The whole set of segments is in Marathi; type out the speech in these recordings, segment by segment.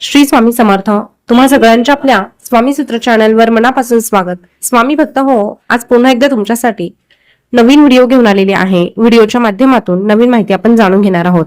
श्री स्वामी समर्थ. तुम्हा सगळ्यांच्या आपल्या स्वामी सूत्र चॅनलवर मनापासून स्वागत. स्वामी भक्त हो आज पुन्हा एकदा तुमच्यासाठी नवीन व्हिडिओ घेऊन आलेले आहे. व्हिडिओच्या माध्यमातून नवीन माहिती आपण जाणून घेणार आहोत.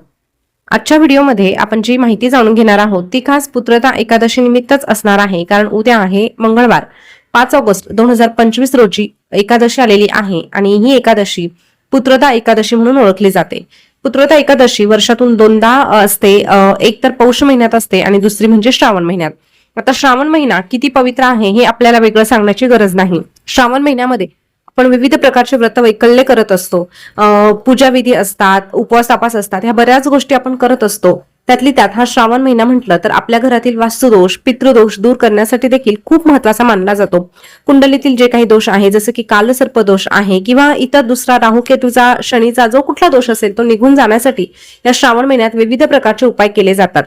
आजच्या व्हिडिओमध्ये आपण जी माहिती जाणून घेणार आहोत ती खास पुत्रता एकादशी निमित्तच असणार आहे कारण उद्या आहे मंगळवार पाच ऑगस्ट दोन हजार पंचवीस रोजी एकादशी आलेली आहे आणि ही एकादशी पुत्रता एकादशी म्हणून ओळखली जाते. पुत्रता एकादशी वर्षातून दोनदा असते. एक तर पौष महिन्यात असते आणि दुसरी म्हणजे श्रावण महिन्यात. आता श्रावण महिना किती पवित्र आहे हे आपल्याला वेगळं सांगण्याची गरज नाही. श्रावण महिन्यामध्ये आपण विविध प्रकारचे व्रत वैकल्य करत असतो. अ, पूजाविधी असतात उपवास तपास असतात ह्या बऱ्याच गोष्टी आपण करत असतो. त्यातली त्यात हा श्रावण महिना म्हटलं तर आपल्या घरातील वास्तुदोष पितृदोष दूर करण्यासाठी देखील खूप महत्त्वाचा मानला जातो. कुंडलीतील जे काही दोष आहे जसं की कालसर्प दोष आहे किंवा इतर दुसरा राहू केतूचा शनीचा जो कुठला दोष असेल तो निघून जाण्यासाठी या श्रावण महिन्यात विविध प्रकारचे उपाय केले जातात.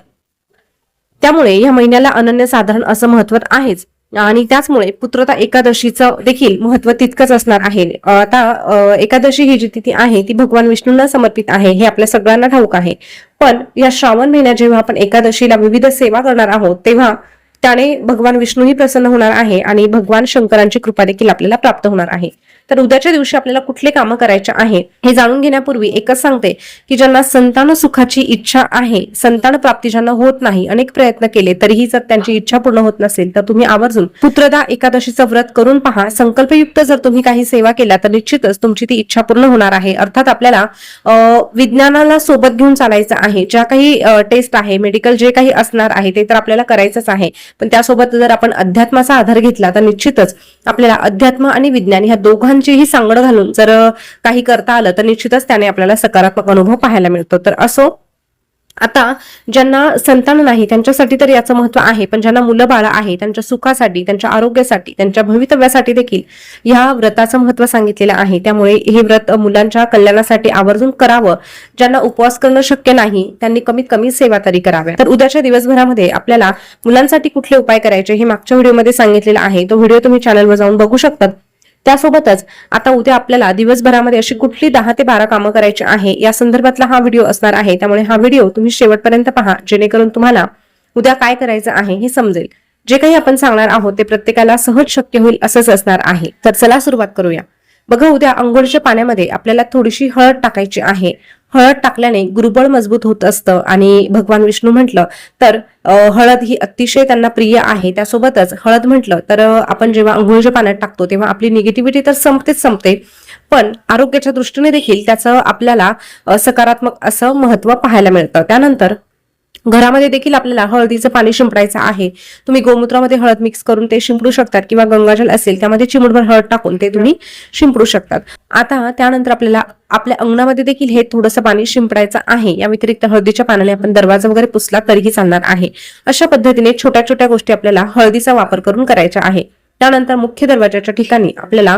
त्यामुळे या महिन्याला अनन्यसाधारण असं महत्त्व आहेच. आणि त्याचमुळे पुत्रता एकादशीचं देखील महत्त्व तितकंच असणार आहे. आता एकादशी ही जी तिथी आहे ती भगवान विष्णूंना समर्पित आहे हे आपल्या सगळ्यांना ठाऊक आहे. पण या श्रावण महिन्यात जेव्हा आपण एकादशीला विविध सेवा करणार आहोत तेव्हा त्याने भगवान विष्णूही प्रसन्न होणार आहे आणि भगवान शंकरांची कृपा देखील आपल्याला प्राप्त होणार आहे. तर उद्याच्या दिवशी आपल्याला कुठले कामं करायचे आहे हे जाणून घेण्यापूर्वी एकच सांगते की ज्यांना संतान सुखाची इच्छा आहे संतान प्राप्ती ज्यांना होत नाही अनेक प्रयत्न केले तरीही जर त्यांची इच्छा पूर्ण होत नसेल तर तुम्ही आवर्जून पुत्रदा एकादशीचं व्रत करून पहा. संकल्पयुक्त जर तुम्ही काही सेवा केल्या तर निश्चितच तुमची ती इच्छा पूर्ण होणार आहे. अर्थात आपल्याला अं, विज्ञानाला सोबत घेऊन चालायचं आहे. ज्या काही टेस्ट आहे मेडिकल जे काही असणार आहे ते तर आपल्याला करायचंच आहे. पण त्यासोबत जर आपण अध्यात्माचा आधार घेतला तर निश्चितच आपल्याला अध्यात्म आणि विज्ञान ह्या दोघां दोघांचीही सांगड घालून जर काही करता आलं तर निश्चितच त्याने आपल्याला सकारात्मक अनुभव पाहायला मिळतो. तर असो आता ज्यांना संतान नाही त्यांच्यासाठी तर याचं महत्त्व आहे पण ज्यांना मुलं बाळ आहे त्यांच्या सुखासाठी त्यांच्या आरोग्यासाठी त्यांच्या भवितव्यासाठी देखील या व्रताचं महत्त्व सांगितलेलं आहे. त्यामुळे हे व्रत मुलांच्या कल्याणासाठी आवर्जून करावं. ज्यांना उपवास करणं शक्य नाही त्यांनी कमीत कमी सेवा तरी कराव्या. तर उद्याच्या दिवसभरामध्ये आपल्याला मुलांसाठी कुठले उपाय करायचे हे मागच्या व्हिडिओमध्ये सांगितलेलं आहे. तो व्हिडिओ तुम्ही चॅनलवर जाऊन बघू शकतात. त्यासोबतच आता उद्या आपल्याला दिवसभरामध्ये अशी कुठली दहा ते बारा कामं करायची आहे या संदर्भातला हा व्हिडिओ असणार आहे. त्यामुळे हा व्हिडिओ तुम्ही शेवटपर्यंत पहा जेणेकरून तुम्हाला उद्या काय करायचं आहे हे समजेल. जे काही आपण सांगणार आहोत ते प्रत्येकाला सहज शक्य होईल असंच असणार आहे. तर चला सुरुवात करूया. बघा उद्या आंघोळीच्या पाण्यामध्ये आपल्याला थोडीशी हळद टाकायची आहे. हळद टाकल्याने गुरुबळ मजबूत होत असतं आणि भगवान विष्णू म्हटलं तर हळद ही अतिशय त्यांना प्रिय आहे. त्यासोबतच हळद म्हटलं तर आपण जेव्हा आंघोळीच्या पाण्यात टाकतो तेव्हा आपली निगेटिव्हिटी तर संपतेच संपते. पण आरोग्याच्या दृष्टीने देखील त्याचं आपल्याला सकारात्मक असं महत्त्व पाहायला मिळतं. त्यानंतर घरामध्ये देखील आपल्याला हळदीचं पाणी शिंपडायचं आहे. तुम्ही गोमूत्रामध्ये हळद मिक्स करून ते शिंपडू शकतात किंवा गंगाजल असेल त्यामध्ये चिमूटभर हळद टाकून ते तुम्ही शिंपडू शकतात. आता त्यानंतर आपल्याला आपल्या अंगणामध्ये देखील हे थोडंसं पाणी शिंपडायचं आहे. या व्यतिरिक्त हळदीच्या पानाने आपण दरवाजा वगैरे पुसला तरीही चालणार आहे. अशा पद्धतीने छोट्या छोट्या गोष्टी आपल्याला हळदीचा वापर करून करायच्या आहे. त्यानंतर मुख्य दरवाजाच्या ठिकाणी आपल्याला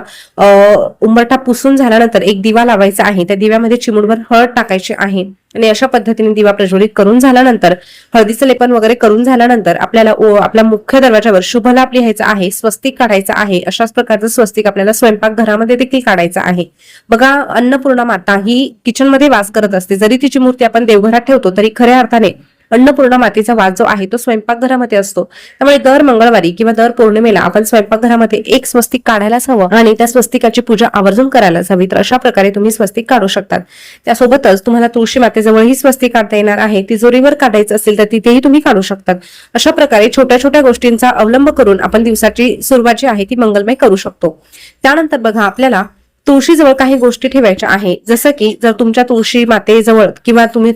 उंबरठा पुसून झाल्यानंतर एक दिवा लावायचा आहे. त्या दिव्यामध्ये चिमुडभर हळद टाकायची आहे. आणि अशा पद्धतीने दिवा प्रज्वलित करून झाल्यानंतर हळदीचं लेपन वगैरे करून झाल्यानंतर आपल्याला आपल्या मुख्य दरवाजावर शुभलाभ लिहायचा आहे स्वस्तिक काढायचा आहे अशाच प्रकारचं स्वस्तिक आपल्याला स्वयंपाक घरामध्ये देखील काढायचं आहे. बघा अन्नपूर्णा माता ही किचनमध्ये वास करत असते. जरी तिची मूर्ती आपण देवघरात ठेवतो तरी खऱ्या अर्थाने अन्नपूर्णा मातेचा वास जो आहे तो स्वयंपाकघरामध्ये असतो. त्यामुळे दर मंगळवारी किंवा दर पौर्णिमेला आपण स्वयंपाकघरामध्ये एक स्वस्तिक काढायलाच हवं आणि त्या स्वस्तिकाची पूजा आवर्जून करायलाच हवी तर अशा प्रकारे तुम्ही स्वस्तिक काढू शकतात. त्यासोबतच तुम्हाला तुळशी मातेजवळही स्वस्तिक काढता येणार आहे. तिजोरीवर काढायचं असेल तर तिथेही तुम्ही काढू शकतात. अशा प्रकारे छोट्या छोट्या गोष्टींचा अवलंब करून आपण दिवसाची सुरुवात जी आहे ती मंगलमय करू शकतो. त्यानंतर बघा आपल्याला तुळशीजवळ काही गोष्टी ठेवायच्या आहे. जसं की जर तुमच्या तुळशी मातेजवळ किंवा तुम्ही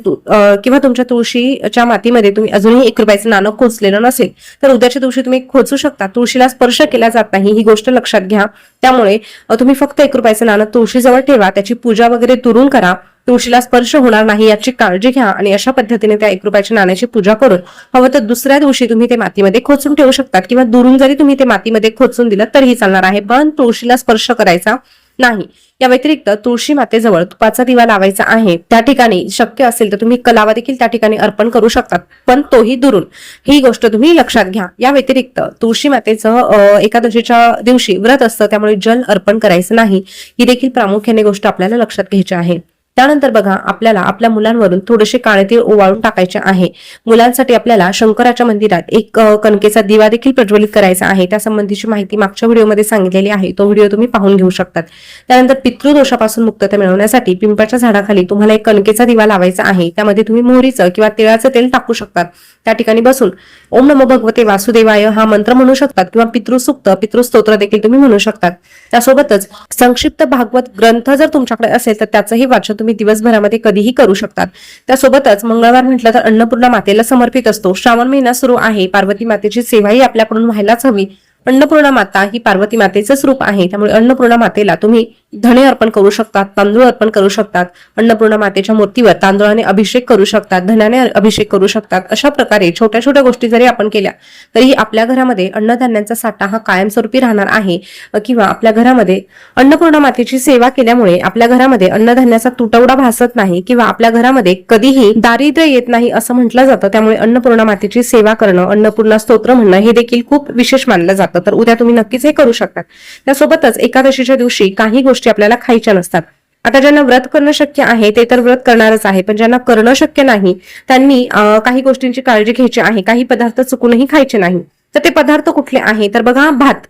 किंवा तुमच्या तुळशीच्या मातीमध्ये तुम्ही अजूनही एक रुपयाचं नाणं खोचलेलं नसेल तर उद्याच्या दिवशी तुम्ही खोचू शकता. तुळशीला स्पर्श केला जात नाही ही गोष्ट लक्षात घ्या. त्यामुळे तुम्ही फक्त एक रुपयाचं नाणं तुळशीजवळ ठेवा त्याची पूजा वगैरे दुरून करा. तुळशीला स्पर्श होणार नाही याची काळजी घ्या आणि अशा पद्धतीने त्या एक रुपयाच्या नाण्याची पूजा करून हवं तर दुसऱ्या दिवशी तुम्ही ते मातीमध्ये खोचून ठेवू शकतात किंवा दुरून जरी तुम्ही ते मातीमध्ये खोचून दिलं तरीही चालणार आहे. पण तुळशीला स्पर्श करायचा नाही. या व्यतिरिक्त तुळशी मातेजवळ तुपाचा दिवा लावायचा आहे. त्या ठिकाणी शक्य असेल तर तुम्ही कलावा देखील त्या ठिकाणी अर्पण करू शकतात. पण तोही दुरून. ही गोष्ट तुम्ही लक्षात घ्या. या व्यतिरिक्त तुळशी मातेचं एकादशीच्या दिवशी व्रत असतं. त्यामुळे जल अर्पण करायचं नाही. ही देखील प्रामुख्याने गोष्ट आपल्याला लक्षात घ्यायची आहे. त्यानंतर बघा आपल्याला आपल्या मुलांवरून थोडेसे काळे तीळ ओवाळून टाकायचे आहे. मुलांसाठी आपल्याला शंकराच्या मंदिरात एक कणकेचा दिवा देखील प्रज्वलित करायचा आहे. त्या संबंधीची माहिती मागच्या व्हिडिओमध्ये सांगितलेली आहे. तो व्हिडिओ तुम्ही पाहून घेऊ शकतात. त्यानंतर पितृदोषापासून मुक्तता मिळवण्यासाठी पिंपाच्या झाडाखाली तुम्हाला एक कणकेचा दिवा लावायचा आहे. त्यामध्ये तुम्ही मोहरीचं किंवा तिळाचं तेल टाकू शकतात. त्या ठिकाणी बसून. ओम नमो भगवते वासुदेवाय हा मंत्र म्हणू शकतात किंवा पितृसुक्त पितृस्तोत्र देखील तुम्ही म्हणू शकतात. त्यासोबतच संक्षिप्त भागवत ग्रंथ जर तुमच्याकडे असेल तर त्याचंही वाचन तुम्ही दिवसभरामध्ये कधीही करू शकतात. त्यासोबतच मंगळवार म्हटलं तर अन्नपूर्णा मातेला समर्पित असतो. श्रावण महिना सुरू आहे. पार्वती मातेची सेवाही आपल्याकडून व्हायलाच हवी. अन्नपूर्णा माता ही पार्वती मातेचंच रूप आहे. त्यामुळे अन्नपूर्णा मातेला तुम्ही धणे अर्पण करू शकतात तांदूळ अर्पण करू शकतात अन्नपूर्णा मातेच्या मूर्तीवर तांदूळाने अभिषेक करू शकतात धनाने अभिषेक करू शकतात अशा प्रकारे छोट्या छोट्या गोष्टी जरी आपण केल्या तरीही आपल्या घरामध्ये अन्नधान्यांचा साठा हा कायमस्वरूपी राहणार आहे. किंवा आपल्या घरामध्ये अन्नपूर्णा मातेची सेवा केल्यामुळे आपल्या घरामध्ये अन्नधान्याचा तुटवडा भासत नाही किंवा आपल्या घरामध्ये कधीही दारिद्र्य येत नाही असं म्हटलं जातं त्यामुळे अन्नपूर्णा मातेची सेवा करणं अन्नपूर्णा स्तोत्र म्हणणं हे देखील खूप विशेष मानलं जातं. तर उद्या तुम्ही नक्कीच हे करू शकता त्यासोबतच एकादशीच्या दिवशी काही गोष्टी आपल्याला खायच्या नसतात. आता ज्यांना व्रत करणं शक्य आहे ते तर व्रत करणारच आहे पण ज्यांना करणं शक्य नाही त्यांनी काही गोष्टींची काळजी घ्यायची आहे काही पदार्थ चुकूनही खायचे नाही. तर ते पदार्थ कुठले आहे? तर बघा भात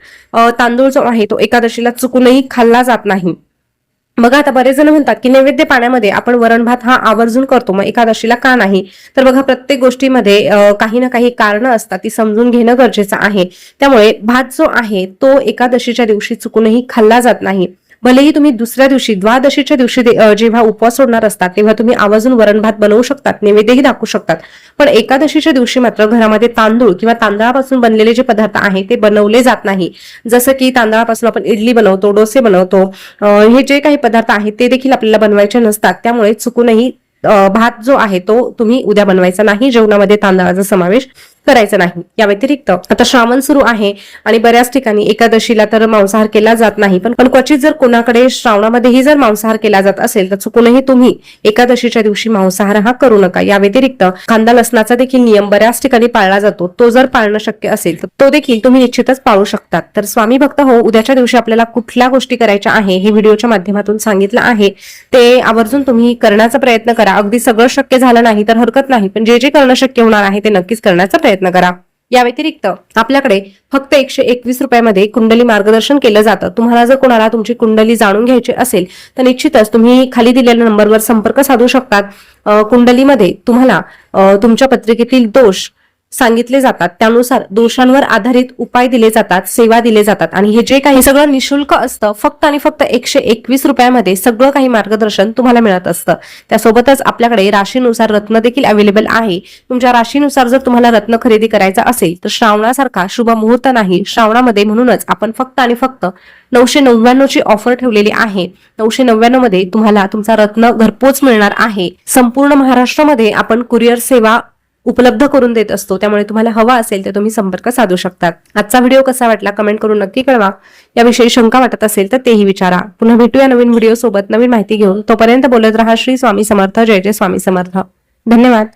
तांदूळ जो आहे तो एकादशीला चुकूनही खाल्ला जात नाही. मग आता बरेच जण म्हणतात की नैवेद्य पाण्यामध्ये आपण वरण भात हा आवर्जून करतो मग एकादशीला का नाही? तर बघा प्रत्येक गोष्टीमध्ये काही ना काही कारण असतात ती समजून घेणं गरजेचं आहे. त्यामुळे भात जो आहे तो एकादशीच्या दिवशी चुकूनही खाल्ला जात नाही. भलेही तुम्ही दुसऱ्या दिवशी द्वादशीच्या दिवशी जेव्हा उपवास सोडणार असतात तेव्हा तुम्ही आवर्जून वरण भात बनवू शकतात नैवेद्यही दाखवू शकतात. पण एकादशीच्या दिवशी मात्र घरामध्ये तांदूळ किंवा तांदळापासून बनलेले जे पदार्थ आहे ते बनवले जात नाही. जसं की तांदळापासून आपण इडली बनवतो डोसे बनवतो हे जे काही पदार्थ आहेत ते देखील आपल्याला बनवायचे नसतात. त्यामुळे चुकूनही भात जो आहे तो तुम्ही उद्या बनवायचा नाही. जेवणामध्ये तांदळाचा समावेश करायचं नाही. या व्यतिरिक्त आता श्रावण सुरू आहे आणि बऱ्याच ठिकाणी एकादशीला तर मांसाहार केला जात नाही. पण पण क्वचित जर कोणाकडे श्रावणामध्येही जर मांसाहार केला जात असेल तर चुकूनही तुम्ही एकादशीच्या दिवशी मांसाहार हा करू नका. या व्यतिरिक्त कांदा लसणाचा देखील नियम बऱ्याच ठिकाणी पाळला जातो. तो जर पाळणं शक्य असेल तर तो देखील तुम्ही निश्चितच पाळू शकतात. तर स्वामी भक्त हो उद्याच्या दिवशी आपल्याला कुठल्या गोष्टी करायच्या आहे हे व्हिडिओच्या माध्यमातून सांगितलं आहे. ते आवर्जून तुम्ही करण्याचा प्रयत्न करा. अगदी सगळं शक्य झालं नाही तर हरकत नाही. पण जे जे करणं शक्य होणार आहे ते नक्कीच करण्याचा प्रयत्न करा. या व्यतिरिक्त आपल्याकडे फक्त एकशे एकवीस रुपयामध्ये कुंडली मार्गदर्शन केलं जातं. तुम्हाला जर कोणाला तुमची कुंडली जाणून घ्यायची असेल तर निश्चितच तुम्ही खाली दिलेल्या नंबरवर संपर्क साधू शकतात. कुंडलीमध्ये तुम्हाला तुमच्या पत्रिकेतील दोष सांगितले जातात. त्यानुसार दोषांवर आधारित उपाय दिले जातात सेवा दिले जातात. आणि हे जे काही सगळं निशुल्क असतं फक्त आणि फक्त एकशे एकवीस रुपयामध्ये सगळं काही मार्गदर्शन तुम्हाला मिळत असतं. त्यासोबतच आपल्याकडे राशीनुसार रत्न देखील अवेलेबल आहे. तुमच्या राशीनुसार जर तुम्हाला रत्न खरेदी करायचा असेल तर श्रावणासारखा शुभ मुहूर्त नाही. श्रावणामध्ये म्हणूनच आपण फक्त आणि फक्त नऊशे नव्याण्णव ची ऑफर ठेवलेली आहे. नऊशे नव्याण्णवमध्ये तुम्हाला तुमचा रत्न घरपोच मिळणार आहे. संपूर्ण महाराष्ट्रामध्ये आपण कुरिअर सेवा उपलब्ध करून देत असतो. त्यामुळे तुम्हाला हवा असेल तर तुम्ही संपर्क साधू शकतात. आजचा व्हिडिओ कसा वाटला कमेंट करून नक्की कळवा. याविषयी शंका वाटत असेल तर तेही विचारा. पुन्हा भेटूया नवीन व्हिडिओ सोबत नवीन माहिती घेऊन तोपर्यंत बोलत रहा. श्री स्वामी समर्थ. जय जय स्वामी समर्थ. धन्यवाद.